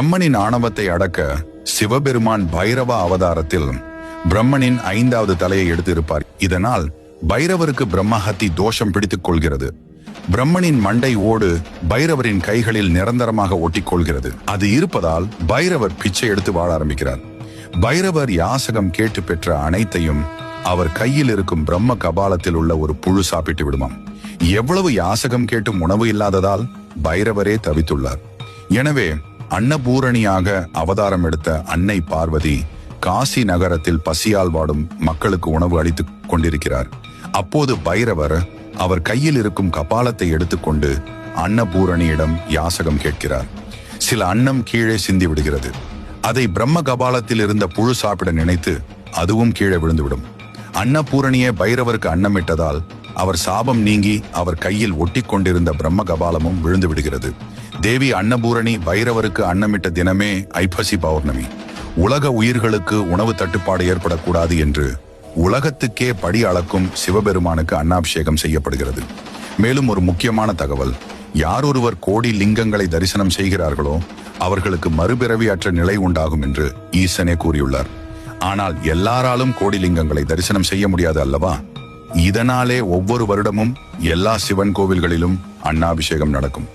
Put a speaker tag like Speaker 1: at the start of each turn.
Speaker 1: பிரம்மனின் ஆணவத்தை அடக்க சிவபெருமான் பைரவ அவதாரத்தில் பிரம்மனின் ஐந்தாவது தலையை எடுத்திருப்பார். இதனால் பைரவருக்கு பிரம்மஹத்தி தோஷம் பிடித்துக் கொள்கிறது. பிரம்மனின் மண்டை ஓடு பைரவரின் கைகளில் நிரந்தரமாக ஒட்டிக்கொள்கிறது. அது இருப்பதால் பைரவர் பிச்சை எடுத்து வாழ ஆரம்பிக்கிறார். பைரவர் யாசகம் கேட்டு பெற்ற அனைத்தையும் அவர் கையில் இருக்கும் பிரம்ம கபாலத்தில் உள்ள ஒரு புழு சாப்பிட்டு விடுமாம். எவ்வளவு யாசகம் கேட்டும் உணவு இல்லாததால் பைரவரே தவித்துள்ளார். எனவே அன்னபூரணியாக அவதாரம் எடுத்த அன்னை பார்வதி காசி நகரத்தில் பசியால் வாடும் மக்களுக்கு உணவு அளித்துக் கொண்டிருக்கிறார். அப்போது பைரவர் அவர் கையில் இருக்கும் கபாலத்தை எடுத்துக்கொண்டு அன்னபூரணியிடம் யாசகம் கேட்கிறார். சில அன்னம் கீழே சிந்தி விடுகிறது. அதை பிரம்ம கபாலத்தில் இருந்த புழு சாப்பிட நினைத்து அதுவும் கீழே விழுந்துவிடும். அன்னபூரணியே பைரவருக்கு அன்னமிட்டதால் அவர் சாபம் நீங்கி அவர் கையில் ஒட்டி கொண்டிருந்த பிரம்ம கபாலமும் விழுந்து விடுகிறது தேவி அன்னபூரணி பைரவருக்கு அன்னமிட்ட தினமே ஐப்பசி பௌர்ணமி. உலக உயிர்களுக்கு உணவு தட்டுப்பாடு ஏற்படக்கூடாது என்று உலகத்துக்கே படி அளக்கும் சிவபெருமானுக்கு அன்னாபிஷேகம் செய்யப்படுகிறது. மேலும் ஒரு முக்கியமான தகவல். யார் ஒருவர் கோடி லிங்கங்களை தரிசனம் செய்கிறார்களோ அவர்களுக்கு மறுபிறவி அற்ற நிலை உண்டாகும் என்று ஈசனே கூறியுள்ளார். ஆனால் எல்லாராலும் கோடி லிங்கங்களை தரிசனம் செய்ய முடியாது அல்லவா? இதனாலே ஒவ்வொரு வருடமும் எல்லா சிவன் கோவில்களிலும் அன்னாபிஷேகம் நடக்கும்.